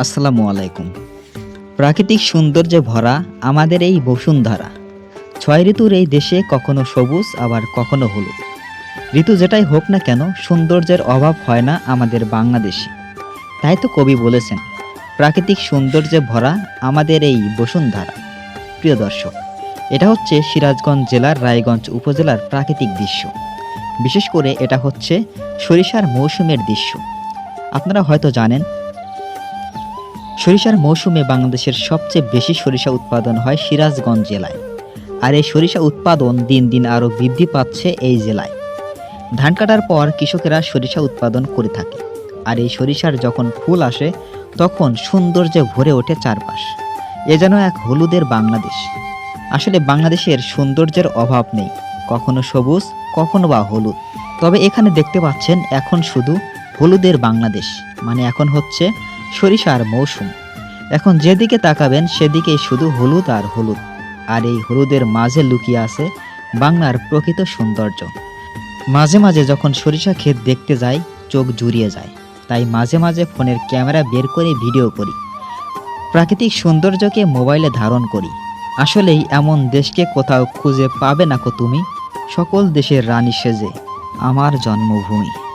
আসসালামু আলাইকুম। প্রাকৃতিক সৌন্দর্যে ভরা আমাদের এই বসুন্ধরা। ছয় ঋতুর এই দেশে কখনো সবুজ, আবার কখনো হলুদ। ঋতু যেটাই হোক না কেন, সৌন্দর্যের অভাব হয় না আমাদের বাংলাদেশে। তাই তো কবি বলেছেন, প্রাকৃতিক সৌন্দর্যে ভরা আমাদের এই বসুন্ধরা। প্রিয় দর্শক, এটা হচ্ছে সিরাজগঞ্জ জেলার রায়গঞ্জ উপজেলার প্রাকৃতিক দৃশ্য। বিশেষ করে এটা হচ্ছে সরিষার মৌসুমের দৃশ্য। আপনারা হয়তো জানেন সরিষার মৌসুমে বাংলাদেশের সবচেয়ে বেশি সরিষা উৎপাদন হয় সিরাজগঞ্জ জেলায়। আর এই সরিষা উৎপাদন দিন দিন আরও বৃদ্ধি পাচ্ছে এই জেলায়। ধান কাটার পর কৃষকেরা সরিষা উৎপাদন করে থাকে। আর এই সরিষার যখন ফুল আসে, তখন সৌন্দর্যে ভরে ওঠে চারপাশ। এ যেন এক হলুদের বাংলাদেশ। আসলে বাংলাদেশের সৌন্দর্যের অভাব নেই, কখনো সবুজ, কখনো বা হলুদ। তবে এখানে দেখতে পাচ্ছেন এখন শুধু হলুদের বাংলাদেশ মানে এখন হচ্ছে সরিষার মৌসুম। এখন যেদিকে তাকাবেন, সেদিকেই শুধু হলুদ আর হলুদ। আর এই হলুদের মাঝে লুকিয়ে আছে বাংলার প্রকৃত সৌন্দর্য। মাঝে মাঝে যখন সরিষা ক্ষেত দেখতে যাই, চোখ জুড়িয়ে যায়। তাই মাঝে মাঝে ফোনের ক্যামেরা বের করে ভিডিও করি। প্রাকৃতিক সৌন্দর্যকে মোবাইলে ধারণ করি। আসলেই এমন দেশকে কোথাও খুঁজে পাবে না কো তুমি? সকল দেশের রানী সেজে আমার জন্মভূমি।